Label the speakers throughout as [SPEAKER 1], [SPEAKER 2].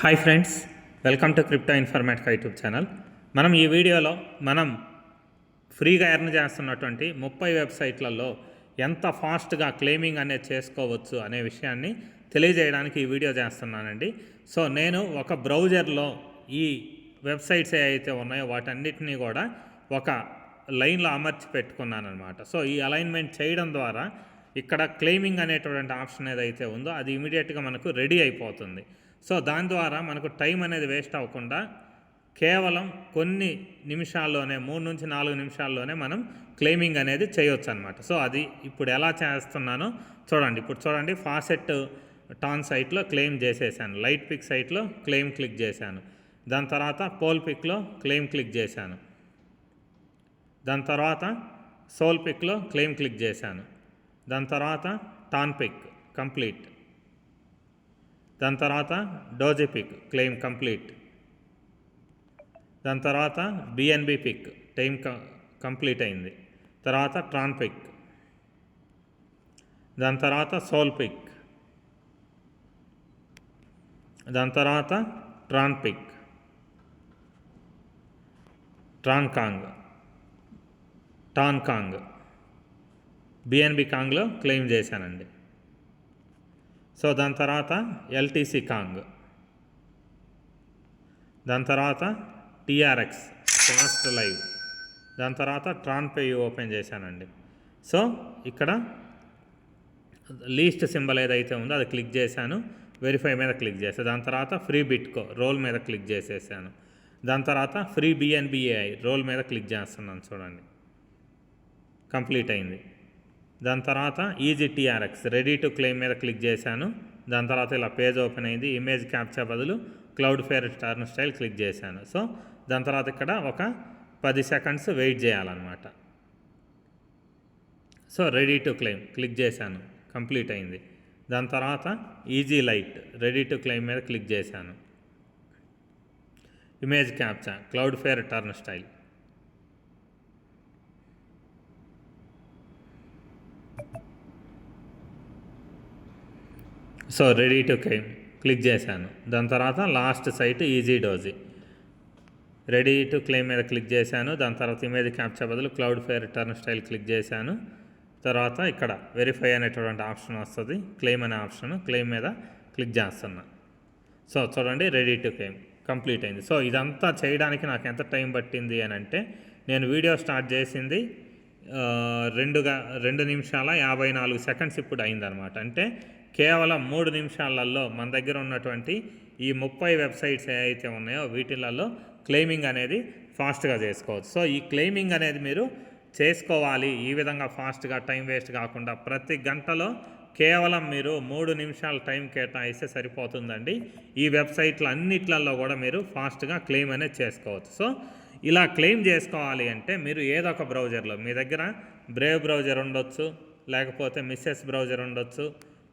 [SPEAKER 1] Hi friends welcome to crypto informatic YouTube channel. మనం ఈ వీడియోలో మనం ఫ్రీగా ఎర్న్ చేస్తున్నటువంటి ముప్పై వెబ్సైట్లలో ఎంత ఫాస్ట్గా క్లెయిమింగ్ అనేది చేసుకోవచ్చు అనే విషయాన్ని తెలియజేయడానికి ఈ వీడియో చేస్తున్నానండి. సో నేను ఒక బ్రౌజర్లో ఈ వెబ్సైట్స్ ఏవైతే ఉన్నాయో వాటన్నిటినీ కూడా ఒక లైన్లో అమర్చి పెట్టుకున్నాను అనమాట సో ఈ అలైన్మెంట్ చేయడం ద్వారా ఇక్కడ క్లెయిమింగ్ అనేటువంటి ఆప్షన్ ఏదైతే ఉందో అది ఇమీడియట్గా మనకు రెడీ అయిపోతుంది. సో దాని ద్వారా మనకు టైం అనేది వేస్ట్ అవ్వకుండా కేవలం కొన్ని నిమిషాల్లోనే మూడు నుంచి నాలుగు నిమిషాల్లోనే మనం క్లెయిమింగ్ అనేది చేయొచ్చు అనమాట సో అది ఇప్పుడు ఎలా చేస్తున్నానో చూడండి. ఇప్పుడు చూడండి ఫాసెట్ టాన్ సైట్లో క్లెయిమ్ చేసేసాను. లైట్ పిక్ సైట్లో క్లెయిమ్ క్లిక్ చేశాను. దాని తర్వాత పోల్ పిక్లో క్లెయిమ్ క్లిక్ చేశాను. దాని తర్వాత సోల్ పిక్లో క్లెయిమ్ క్లిక్ చేశాను. దాని తర్వాత టాన్ పిక్ కంప్లీట్. దాని తర్వాత డోజీ పిక్ క్లెయిమ్ కంప్లీట్. దాని తర్వాత బిఎన్బి పిక్ టైం కంప్లీట్ అయింది. తర్వాత ట్రాన్ పిక్. దాని తర్వాత సోల్ పిక్. దాని తర్వాత Tron pick. Tron kong. Tan Kong. BNB కాంగ్లో క్లెయిమ్ చేశానండి. సో దాని తర్వాత ఎల్టీసీ కాంగ్. దాని తర్వాత టీఆర్ఎక్స్ ఫాస్ట్ లైవ్. దాని తర్వాత ట్రాన్పే ఓపెన్ చేశానండి. సో ఇక్కడ లీస్ట్ సింబల్ ఏదైతే ఉందో అది క్లిక్ చేశాను వెరిఫై మీద క్లిక్ చేశాను. దాని తర్వాత ఫ్రీ బిట్కో రోల్ మీద క్లిక్ చేసేసాను. దాని తర్వాత ఫ్రీ బిఎన్బిఏఐ రోల్ మీద క్లిక్ చేస్తున్నాను చూడండి. కంప్లీట్ అయింది. దాని తర్వాత easy TRX ready to claim మీద క్లిక్ చేశాను. దాని తర్వాత ఇలా పేజ్ ఓపెన్ అయింది ఇమేజ్ క్యాప్చర్ బదులు Cloudflare turnstile click చేశాను. సో దాని తర్వాత ఇక్కడ ఒక పది సెకండ్స్ వెయిట్ చేయాలన్నమాట. So ready to claim click చేశాను కంప్లీట్ అయింది. దాని తర్వాత easy light ready to claim మీద క్లిక్ చేశాను. Image captcha Cloudflare turnstile. So ready to claim click చేశాను. దాని తర్వాత last site easy doge ready to claim మీద క్లిక్ చేశాను. దాని తర్వాత ఇమేజ్ క్యాప్చర్ బదులు Cloudflare return style click చేశాను. తర్వాత ఇక్కడ వెరిఫై అనేటువంటి ఆప్షన్ వస్తుంది. క్లెయిమ్ అనే ఆప్షన్ క్లెయిమ్ మీద క్లిక్ చేస్తున్నా. సో చూడండి రెడీ టు క్లెయిమ్ కంప్లీట్ అయింది. సో ఇదంతా చేయడానికి నాకు ఎంత టైం పట్టింది అని అంటే నేను వీడియో స్టార్ట్ చేసింది రెండుగా రెండు నిమిషాల యాభై నాలుగు సెకండ్స్ ఇప్పుడు అయిందనమాట అంటే కేవలం మూడు నిమిషాలలో మన దగ్గర ఉన్నటువంటి ఈ ముప్పై వెబ్సైట్స్ ఏవైతే ఉన్నాయో వీటిలలో క్లెయిమింగ్ అనేది ఫాస్ట్గా చేసుకోవచ్చు. సో ఈ క్లెయిమింగ్ అనేది మీరు చేసుకోవాలి. ఈ విధంగా ఫాస్ట్గా టైం వేస్ట్ కాకుండా ప్రతి గంటలో కేవలం మీరు మూడు నిమిషాల టైం కేటాయిస్తే సరిపోతుందండి. ఈ వెబ్సైట్లు అన్నిట్లలో కూడా మీరు ఫాస్ట్గా క్లెయిమ్ అనేది చేసుకోవచ్చు. సో ఇలా క్లెయిమ్ చేసుకోవాలి అంటే మీరు ఏదో ఒక బ్రౌజర్లో మీ దగ్గర బ్రేవ్ బ్రౌజర్ ఉండొచ్చు లేకపోతే మిస్సెస్ బ్రౌజర్ ఉండొచ్చు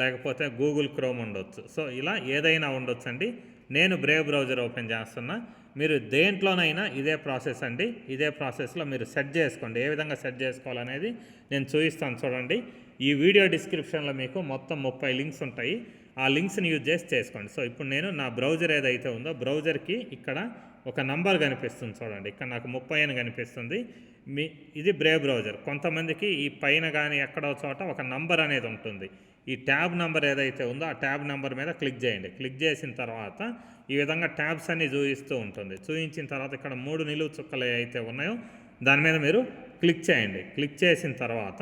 [SPEAKER 1] లేకపోతే గూగుల్ క్రోమ్ ఉండొచ్చు. సో ఇలా ఏదైనా ఉండొచ్చు అండి. నేను బ్రేవ్ బ్రౌజర్ ఓపెన్ చేస్తున్నా. మీరు దేంట్లోనైనా ఇదే ప్రాసెస్ అండి. ఇదే ప్రాసెస్లో మీరు సెట్ చేసుకోండి. ఏ విధంగా సెట్ చేసుకోవాలనేది నేను చూపిస్తాను చూడండి. ఈ వీడియో డిస్క్రిప్షన్లో మీకు మొత్తం ముప్పై లింక్స్ ఉంటాయి. ఆ లింక్స్ని యూజ్ చేసి చేసుకోండి. సో ఇప్పుడు నేను నా బ్రౌజర్ ఏదైతే ఉందో బ్రౌజర్కి ఇక్కడ ఒక నంబర్ కనిపిస్తుంది చూడండి. ఇక్కడ నాకు ముప్పై అని కనిపిస్తుంది. మీ ఇది బ్రేవ్ బ్రౌజర్. కొంతమందికి ఈ పైన కానీ ఎక్కడో చోట ఒక నంబర్ అనేది ఉంటుంది. ఈ ట్యాబ్ నెంబర్ ఏదైతే ఉందో ఆ ట్యాబ్ నెంబర్ మీద క్లిక్ చేయండి. క్లిక్ చేసిన తర్వాత ఈ విధంగా ట్యాబ్స్ అన్ని చూపిస్తూ ఉంటుంది. చూపించిన తర్వాత ఇక్కడ మూడు నిలువు చుక్కలు అయితే ఉన్నాయో దాని మీద మీరు క్లిక్ చేయండి. క్లిక్ చేసిన తర్వాత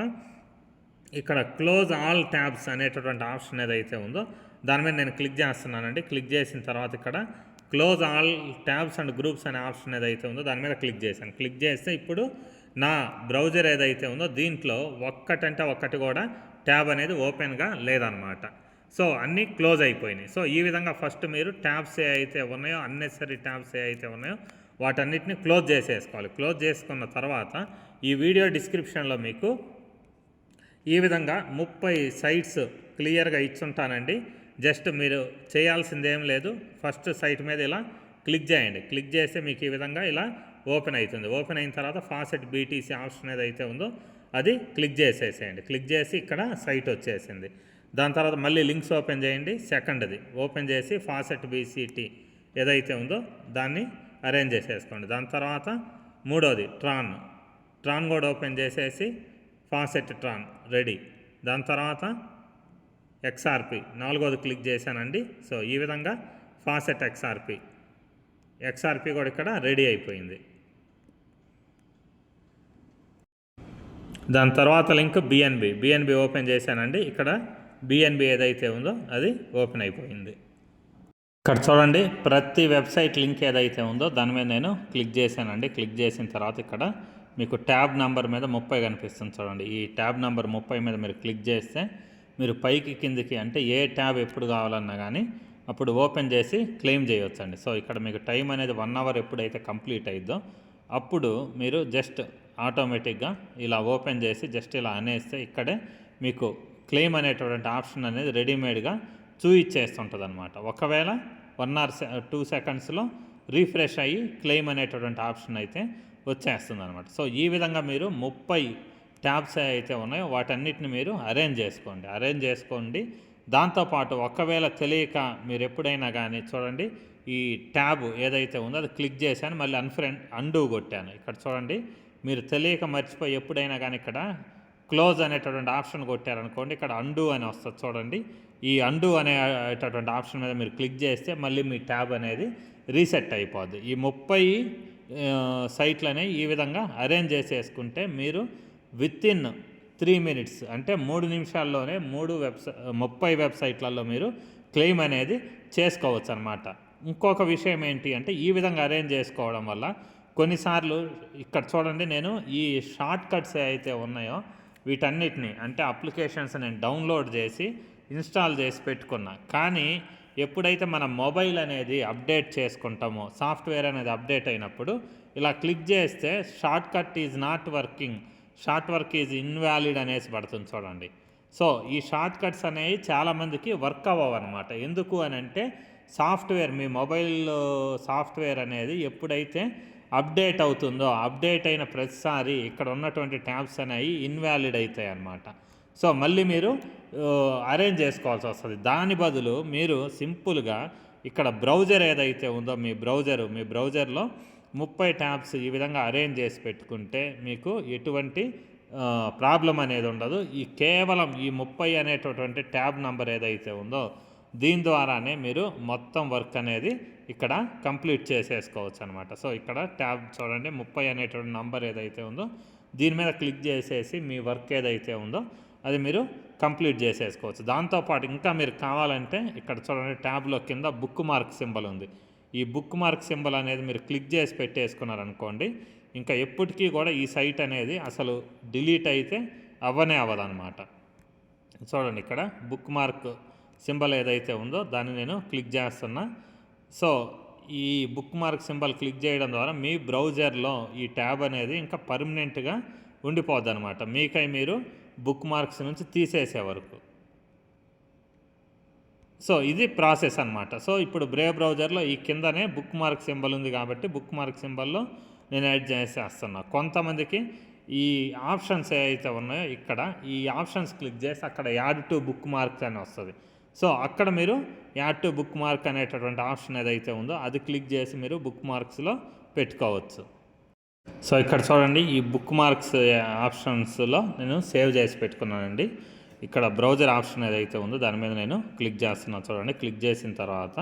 [SPEAKER 1] ఇక్కడ క్లోజ్ ఆల్ ట్యాబ్స్ అనేటటువంటి ఆప్షన్ ఏదైతే ఉందో దాని మీద నేను క్లిక్ చేస్తున్నానండి. క్లిక్ చేసిన తర్వాత ఇక్కడ close all tabs and groups అనే ఆప్షన్ ఏదైతే ఉందో దాని మీద క్లిక్ చేశాను. క్లిక్ చేస్తే ఇప్పుడు నా బ్రౌజర్ ఏదైతే ఉందో దీంట్లో ఒక్కటంటే ఒక్కటి కూడా ట్యాబ్ అనేది ఓపెన్గా లేదనమాట సో అన్నీ క్లోజ్ అయిపోయినాయి. సో ఈ విధంగా ఫస్ట్ మీరు ట్యాబ్స్ ఏ అయితే ఉన్నాయో అన్నెసరీ ట్యాబ్స్ ఏ అయితే ఉన్నాయో వాటన్నిటిని క్లోజ్ చేసేసుకోవాలి. క్లోజ్ చేసుకున్న తర్వాత ఈ వీడియో డిస్క్రిప్షన్లో మీకు ఈ విధంగా ముప్పై సైట్స్ క్లియర్గా ఇచ్చుంటానండి. జస్ట్ మీరు చేయాల్సింది ఏం లేదు. ఫస్ట్ సైట్ మీద ఇలా క్లిక్ చేయండి. క్లిక్ చేస్తే మీకు ఈ విధంగా ఇలా ఓపెన్ అవుతుంది. ఓపెన్ అయిన తర్వాత ఫాసెట్ బీటీసీ ఆప్షన్ ఏదైతే ఉందో అది క్లిక్ చేసేసేయండి. క్లిక్ చేసి ఇక్కడ సైట్ వచ్చేసింది. దాని తర్వాత మళ్ళీ లింక్స్ ఓపెన్ చేయండి. సెకండ్ది ఓపెన్ చేసి ఫాసెట్ బీసీటీ ఏదైతే ఉందో దాన్ని అరేంజ్ చేసేసుకోండి. దాని తర్వాత మూడోది ట్రాన్. ట్రాన్ కూడా ఓపెన్ చేసేసి ఫాసెట్ ట్రాన్ రెడీ. దాని తర్వాత ఎక్స్ఆర్పి నాలుగోది క్లిక్ చేశానండి. సో ఈ విధంగా ఫాసెట్ ఎక్స్ఆర్పి ఎక్స్ఆర్పి కూడా ఇక్కడ రెడీ అయిపోయింది. దాని తర్వాత లింక్ బిఎన్బి బిఎన్బి ఓపెన్ చేశానండి. ఇక్కడ బిఎన్బి ఏదైతే ఉందో అది ఓపెన్ అయిపోయింది. ఇక్కడ చూడండి ప్రతి వెబ్సైట్ లింక్ ఏదైతే ఉందో దాని మీద నేను క్లిక్ చేశానండి. క్లిక్ చేసిన తర్వాత ఇక్కడ మీకు ట్యాబ్ నెంబర్ మీద ముప్పై కనిపిస్తుంది చూడండి. ఈ ట్యాబ్ నెంబర్ ముప్పై మీద మీరు క్లిక్ చేస్తే మీరు పైకి కిందికి అంటే ఏ ట్యాబ్ ఎప్పుడు కావాలన్నా కానీ అప్పుడు ఓపెన్ చేసి క్లెయిమ్ చేయవచ్చండి సో ఇక్కడ మీకు టైం అనేది వన్ అవర్ ఎప్పుడైతే కంప్లీట్ అయిద్దో అప్పుడు మీరు జస్ట్ ఆటోమేటిక్గా ఇలా ఓపెన్ చేసి జస్ట్ ఇలా అనేస్తే ఇక్కడే మీకు క్లెయిమ్ అనేటువంటి ఆప్షన్ అనేది రెడీమేడ్గా చూయిచ్చేస్తుంటుంది అనమాట ఒకవేళ వన్ అవర్ టూ సెకండ్స్లో రీఫ్రెష్ అయ్యి క్లెయిమ్ అనేటటువంటి ఆప్షన్ అయితే వచ్చేస్తుంది అనమాట సో ఈ విధంగా మీరు ముప్పై ట్యాబ్స్ అయితే ఉన్నాయో వాటన్నిటిని మీరు అరేంజ్ చేసుకోండి. అరేంజ్ చేసుకోండి. దాంతోపాటు ఒకవేళ తెలియక మీరు ఎప్పుడైనా కానీ చూడండి ఈ ట్యాబ్ ఏదైతే ఉందో అది క్లిక్ చేశాను మళ్ళీ అన్ఫ్రెండ్ అండూ కొట్టాను. ఇక్కడ చూడండి మీరు తెలియక మర్చిపోయి ఎప్పుడైనా కానీ ఇక్కడ క్లోజ్ అనేటటువంటి ఆప్షన్ కొట్టారనుకోండి ఇక్కడ అండు అని వస్తుంది చూడండి. ఈ అండు అనేటటువంటి ఆప్షన్ మీద మీరు క్లిక్ చేస్తే మళ్ళీ మీ ట్యాబ్ అనేది రీసెట్ అయిపోద్ది. ఈ ముప్పై సైట్లనే ఈ విధంగా అరేంజ్ చేసేసుకుంటే మీరు విత్ ఇన్ త్రీ మినిట్స్ అంటే మూడు నిమిషాల్లోనే మూడు వెబ్సై ముప్పై వెబ్సైట్లలో మీరు క్లెయిమ్ అనేది చేసుకోవచ్చు అనమాట ఇంకొక విషయం ఏంటి అంటే ఈ విధంగా అరేంజ్ చేసుకోవడం వల్ల కొన్నిసార్లు ఇక్కడ చూడండి నేను ఈ షార్ట్ కట్స్ అయితే ఉన్నాయో వీటన్నిటిని అంటే అప్లికేషన్స్ నేను డౌన్లోడ్ చేసి ఇన్స్టాల్ చేసి పెట్టుకున్నా. కానీ ఎప్పుడైతే మన మొబైల్ అనేది అప్డేట్ చేసుకుంటామో సాఫ్ట్వేర్ అనేది అప్డేట్ అయినప్పుడు ఇలా క్లిక్ చేస్తే shortcut is not working short work is invalid అనేసి పడుతుంది చూడండి. సో ఈ షార్ట్ కట్స్ అనేవి చాలామందికి వర్క్ అవ్వవు అనమాట ఎందుకు అని అంటే సాఫ్ట్వేర్ మీ మొబైల్ సాఫ్ట్వేర్ అనేది ఎప్పుడైతే అప్డేట్ అవుతుందో అప్డేట్ అయిన ప్రతిసారి ఇక్కడ ఉన్నటువంటి ట్యాబ్స్ అనేవి ఇన్వాలిడ్ అవుతాయి అన్నమాట. సో మళ్ళీ మీరు అరేంజ్ చేసుకోవాల్సి వస్తుంది. దాని బదులు మీరు సింపుల్గా ఇక్కడ బ్రౌజర్ ఏదైతే ఉందో మీ బ్రౌజరు మీ బ్రౌజర్లో ముప్పై ట్యాబ్స్ ఈ విధంగా అరేంజ్ చేసి పెట్టుకుంటే మీకు ఎటువంటి ప్రాబ్లం అనేది ఉండదు. ఈ కేవలం ఈ ముప్పై అనేటటువంటి ట్యాబ్ నెంబర్ ఏదైతే ఉందో దీని ద్వారానే మీరు మొత్తం వర్క్ అనేది ఇక్కడ కంప్లీట్ చేసేసుకోవచ్చు అనమాట సో ఇక్కడ ట్యాబ్ చూడండి ముప్పై అనేటువంటి నంబర్ ఏదైతే ఉందో దీని మీద క్లిక్ చేసేసి మీ వర్క్ ఏదైతే ఉందో అది మీరు కంప్లీట్ చేసేసుకోవచ్చు. దాంతోపాటు ఇంకా మీరు కావాలంటే ఇక్కడ చూడండి ట్యాబ్లో కింద బుక్ మార్క్ సింబల్ ఉంది. ఈ బుక్ మార్క్ సింబల్ అనేది మీరు క్లిక్ చేసి పెట్టేసుకున్నారనుకోండి ఇంకా ఎప్పటికీ కూడా ఈ సైట్ అనేది అసలు డిలీట్ అయితే అవ్వనే అవ్వదన్నమాట. చూడండి ఇక్కడ బుక్ మార్క్ సింబల్ ఏదైతే ఉందో దాన్ని నేను క్లిక్ చేస్తున్నా. సో ఈ బుక్ మార్క్ సింబల్ క్లిక్ చేయడం ద్వారా మీ బ్రౌజర్లో ఈ ట్యాబ్ అనేది ఇంకా పర్మనెంట్గా ఉండిపోద్ది అనమాట మీకై మీరు బుక్ మార్క్స్ నుంచి తీసేసే వరకు. సో ఇది ప్రాసెస్ అనమాట సో ఇప్పుడు బ్రేవ్ బ్రౌజర్లో ఈ కిందనే బుక్ మార్క్ సింబల్ ఉంది కాబట్టి బుక్ మార్క్ సింబల్లో నేను యాడ్ చేసేస్తున్నా. కొంతమందికి ఈ ఆప్షన్స్ ఏవైతే ఉన్నాయో ఇక్కడ ఈ ఆప్షన్స్ క్లిక్ చేసి అక్కడ యాడ్ టు బుక్ మార్క్స్ అని వస్తుంది. సో అక్కడ మీరు యాడ్ టు బుక్ మార్క్ అనేటటువంటి ఆప్షన్ ఏదైతే ఉందో అది క్లిక్ చేసి మీరు బుక్ మార్క్స్లో పెట్టుకోవచ్చు. సో ఇక్కడ చూడండి ఈ బుక్ మార్క్స్ ఆప్షన్స్లో నేను సేవ్ చేసి పెట్టుకున్నానండి. ఇక్కడ బ్రౌజర్ ఆప్షన్ ఏదైతే ఉందో దాని మీద నేను క్లిక్ చేస్తున్నాను చూడండి. క్లిక్ చేసిన తర్వాత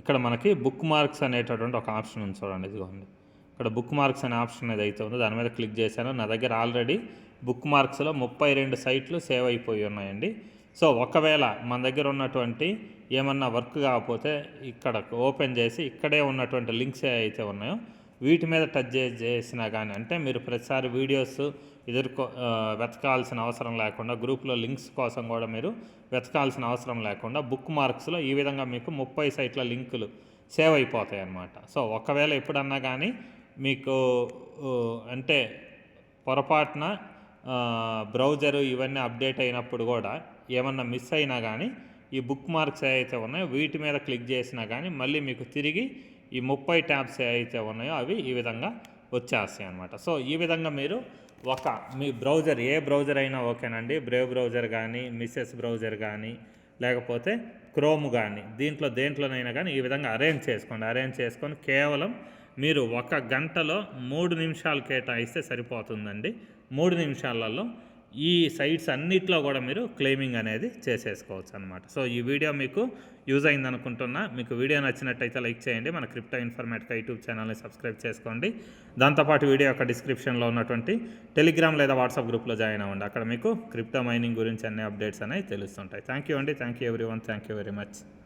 [SPEAKER 1] ఇక్కడ మనకి బుక్ మార్క్స్ అనేటటువంటి ఒక ఆప్షన్ ఉంది చూడండి. ఇదిగోండి. ఇక్కడ బుక్ మార్క్స్ అనే ఆప్షన్ ఏదైతే ఉందో దాని మీద క్లిక్ చేశాను. నా దగ్గర ఆల్రెడీ బుక్ మార్క్స్లో ముప్పై రెండు సైట్లు సేవ్ అయిపోయి ఉన్నాయండి. సో ఒకవేళ మన దగ్గర ఉన్నటువంటి ఏమన్నా వర్క్ కాకపోతే ఇక్కడ ఓపెన్ చేసి ఇక్కడే ఉన్నటువంటి లింక్స్ అయితే ఉన్నాయో వీటి మీద టచ్ చేసినా కానీ అంటే మీరు ప్రతిసారి వీడియోస్ ఎదుర్కో వెతకాల్సిన అవసరం లేకుండా గ్రూప్లో లింక్స్ కోసం కూడా మీరు వెతకాల్సిన అవసరం లేకుండా బుక్ మార్క్స్లో ఈ విధంగా మీకు ముప్పై సైట్ల లింకులు సేవ్ అయిపోతాయి అన్నమాట. సో ఒకవేళ ఎప్పుడన్నా కానీ మీకు అంటే పొరపాటున బ్రౌజరు ఇవన్నీ అప్డేట్ అయినప్పుడు కూడా ఏమన్నా మిస్ అయినా కానీ ఈ బుక్ మార్క్స్ ఏవైతే ఉన్నాయో వీటి మీద క్లిక్ చేసినా కానీ మళ్ళీ మీకు తిరిగి ఈ ముప్పై ట్యాబ్స్ ఏవైతే ఉన్నాయో అవి ఈ విధంగా వచ్చేస్తాయి అనమాట సో ఈ విధంగా మీరు ఒక మీ బ్రౌజర్ ఏ బ్రౌజర్ అయినా ఓకేనండి. బ్రేవ్ బ్రౌజర్ కానీ మిస్సెస్ బ్రౌజర్ కానీ లేకపోతే క్రోమ్ కానీ దీంట్లో దేంట్లోనైనా కానీ ఈ విధంగా అరేంజ్ చేసుకోండి. అరేంజ్ చేసుకొని కేవలం మీరు ఒక గంటలో మూడు నిమిషాలు కేటాయిస్తే సరిపోతుందండి. మూడు నిమిషాలలో ఈ సైట్స్ అన్నిట్లో కూడా మీరు క్లెయిమింగ్ అనేది చేసేసుకోవచ్చు అనమాట సో ఈ వీడియో మీకు యూజ్ అయింది అనుకుంటున్నా. మీకు వీడియో నచ్చినట్టయితే లైక్ చేయండి. మన క్రిప్టో ఇన్ఫర్మేటిక్ యూట్యూబ్ ఛానల్ని సబ్స్క్రైబ్ చేసుకోండి. దాంతోపాటు వీడియో యొక్క డిస్క్రిప్షన్లో ఉన్నటువంటి టెలిగ్రామ్ లేదా వాట్సాప్ గ్రూప్లో జాయిన్ అవ్వండి. అక్కడ మీకు క్రిప్టో మైనింగ్ గురించి అన్ని అప్డేట్స్ అనేవి తెలుస్తుంటాయి. థ్యాంక్ యూ అండి. Thank you everyone thank you very much.